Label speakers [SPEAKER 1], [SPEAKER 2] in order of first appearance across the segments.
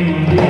[SPEAKER 1] Thank you.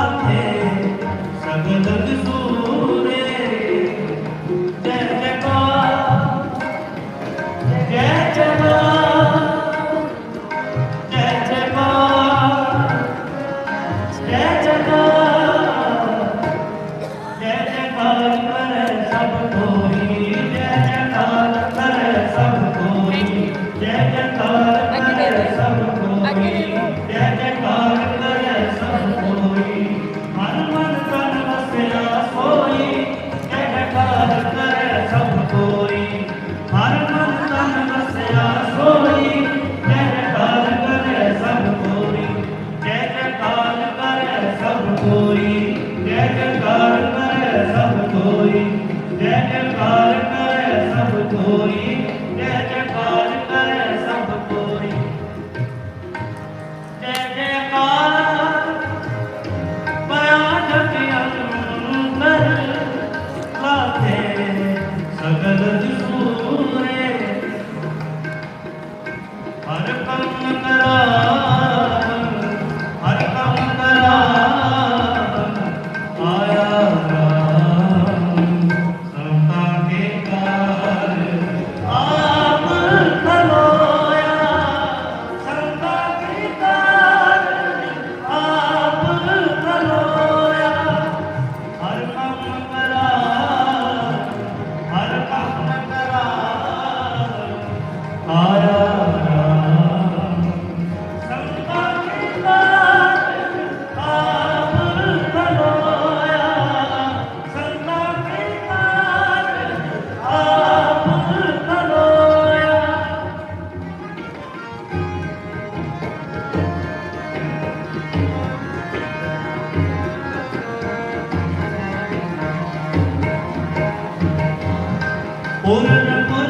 [SPEAKER 1] ਲਾਥੇ ਸਗਲ ਦਿਸੂਰੇ ਜੈ Gloria. Por amor, por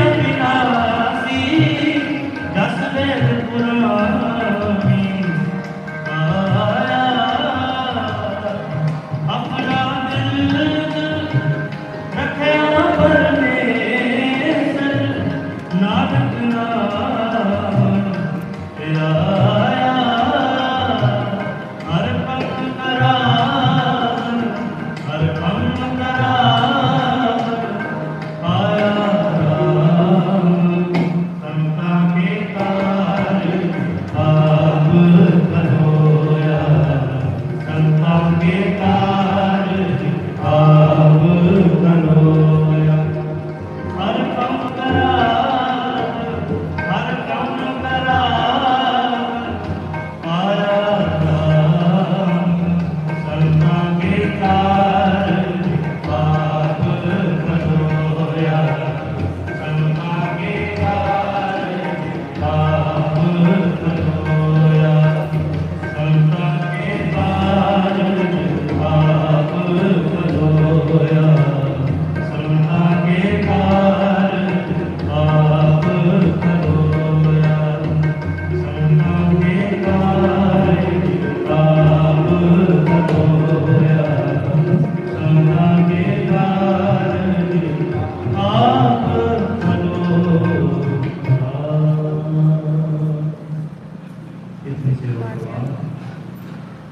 [SPEAKER 1] amor,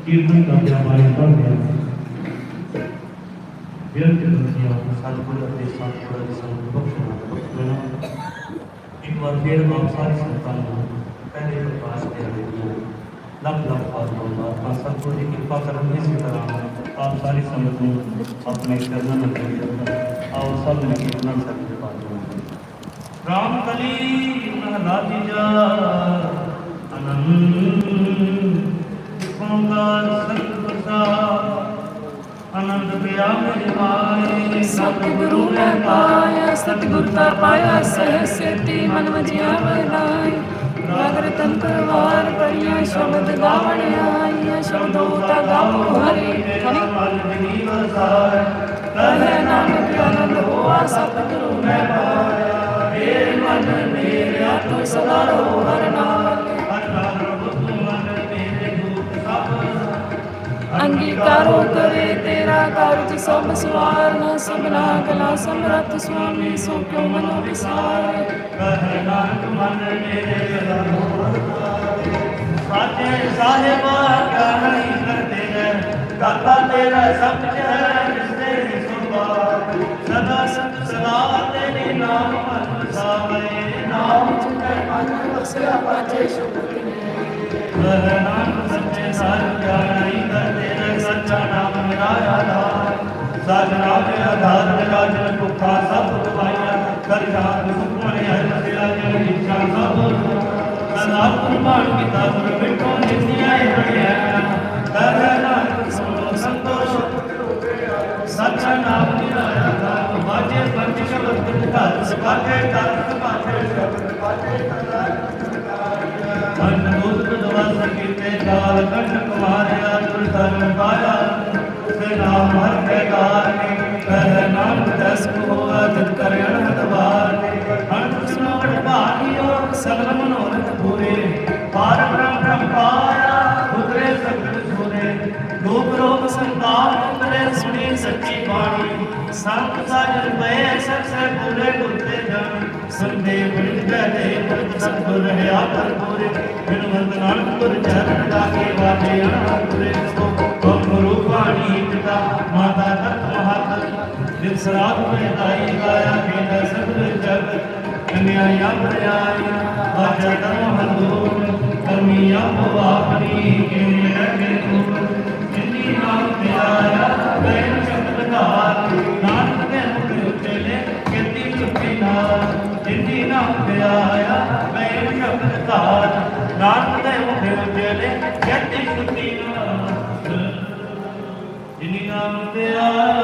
[SPEAKER 1] کیرتن کا پیامائی بڑھ گیا بیرت کے بندیا اپنے ساتھ کو اپنے ساتھ کو اپنے ساتھ کو بخشنا بخشنا ایک بار پھر باپ ساری سلطان پہلے کے پاس کیا دیتی لکھ لکھ پاس بولنا آپ سب کو جی کرپا کرم اسی طرح آپ ساری سمجھوں اپنے کرنا میں اور سب نے کتنا سب کے پاس رام کلی نہ جا انند ਓੰਕਾਰ ਸਤਿਗੁਰ ਆਨੰਦ ਪਿਆ ਮੇਰੇ ਮਾਏ
[SPEAKER 2] ਸਤਿਗੁਰੂ ਮੈਂ ਪਾਇਆ, ਸਤਿਗੁਰ ਤਾਂ ਪਾਇਆ, ਸਹਿ ਸੇਤੀ ਮਨ ਵਜਿਆ ਵਰਦਾਈ ਰਾਗ ਰਤਨ ਕਰਵਾਰ ਪੜੀਆਂ ਸ਼ਬਦ ਗਾਵਣ ਆਈਆਂ, ਸ਼ਬਦੋ ਤਾ ਗਾਵੋ ਹਰੀ ਹਰੀ। ਕਹੇ ਨਾਨਕ ਆਨੰਦ ਹੋਆ, ਸਤਿਗੁਰੂ ਮੈਂ ਪਾਇਆ। ਮੇਰੇ ਮਨ ਮੇਰੇ ਆਤਮ ਸਦਾ ਰੋ ਅੰਗੀਕਾਰੋ ਕਰੇ ਤੇਰਾ ਕਾਰਜ ਸਭ ਸਵਾਰਨਾ ਸਭਨਾ ਕਲਾ ਸਮਰੱਥ ਸੁਆਮੀ ਸੋ ਕਿਉ ਮਨੋ ਵਿਸਾਰੇ।
[SPEAKER 1] ਸਾਚੇ ਸਾਹਿਬਾ ਕਿਆ ਕਰਦੇ ਹੈ ਦਾਤਾ ਤੇਰਾ ਸਭ ਕੁਝ ਹੈ, ਜਿਸਦੇ ਹੀ ਸੁਭਾ ਸਦਾ ਸਦਾ ਤੇਰੇ ਨਾਮ ਮਨ ਸਾਵੇ ਨਾਮ
[SPEAKER 2] ਚੁਕੈ ਮਨ ਵਸਿਆ ਪਾਜੇ ਸ਼ੁਭ
[SPEAKER 1] ਸਹ ਨਾਮ ਸੱਚੇ ਸਾਹਿਬ ਸਾਚਾ ਨਾਮ ਕੀ ਦਾਇਆ ਮਾਜੇ ਬੰਦਿਸ਼ ਬਦਕਤ ਕਾ ਸਭਾ ਕੇ ਤਰਤ ਪਾਤੇ ਸਭਾ ਕੇ ਤਰਤ ਪਾਤੇ ਮਨ ਮੋਦ ਦਵਾ ਸਕੀਤੇ ਜਾਲ ਕਟ ਕੁਮਾਰਿਆ ਤੁਰਤਨ ਪਾਇਆ ਕੁਮਾਰਿਆ ਤੁਰ ਧਰਮ ਪਾਇਆ ਸੇ ਨਾਮ ਹਰ ਕੇ ਗਾਨੇ ਕਹਿ ਨਾਮ ਦਸ ਹੋਆ ਤਿਤ ਕਰ ਅਨਹਦ ਬਾਰ ਅੰਤ ਸੁਨੋਟ ਭਾਗਿਓ, ਸਗਲ ਮਨੋਰਥ ਪੂਰੇ ਪਾਰ ਬ੍ਰਹਮ ਬ੍ਰਹਮ ਪਾਇਆ, ਉਤਰੇ ਸਗਲ ਸੂਰੇ ਲੋਕ ਰੋਗ ਸੰਤਾਪ, ਉਤਰੇ ਸੁਣੀ ਸੱਚੀ ਬਾਣੀ। ਸੰਤ ਸਾਜਨ ਪਏ ਸਖਸੇ ਪੂਰੇ ਗੁਰਤੇ ਜਾਣ। ਸੰਦੇ ਬਿਨ ਕਹਦੇ ਪੁਰਖ ਸਤਿਗੁਰ ਰਹਿਆ ਪਰ ਪੂਰੇ ਬਿਨ ਮੰਦ ਨਾਨਕ ਗੁਰ ਚਰਨ ਲਾਗੇ ਵਾਜੇ ਅਨੰਦਰੇ ਸੋ ਸਰਾਧ ਪ੍ਰਦਾਈ ਕਾਇਆ ਕੇਂਦਾ ਸਭਲ ਜਗ। ਕਨਿਆ ਪ੍ਰਿਆਈ ਵਾਜਾ ਕਰਮ ਹੰਦੂਰ। ਕਰਮੀ ਆਪ ਆਪਣੀ ਕਿਵੇਂ ਰਖੇ ਤੂੰ ਜਿੰਨੀ ਨਾਮ ਪਿਆਇਆ ਬੈਨ ਸ਼ਬਦ ਘਾਰ ਨਾਨਕ ਦੇ ਮੁਖ ਚਲੇ ਕਿੰਨੀ ਚੁੱਪੀ ਨਾਲ ਜਿੰਨੀ ਨਾਮ ਪਿਆਇਆ ਬੈਨ ਸ਼ਬਦ ਘਾਰ ਨਾਨਕ ਦੇ ਮੁਖ ਚਲੇ ਕਿੰਨੀ ਸੁਤੀ ਨਾਲ ਜਿੰਨੀ ਨਾਮ ਪਿਆਇਆ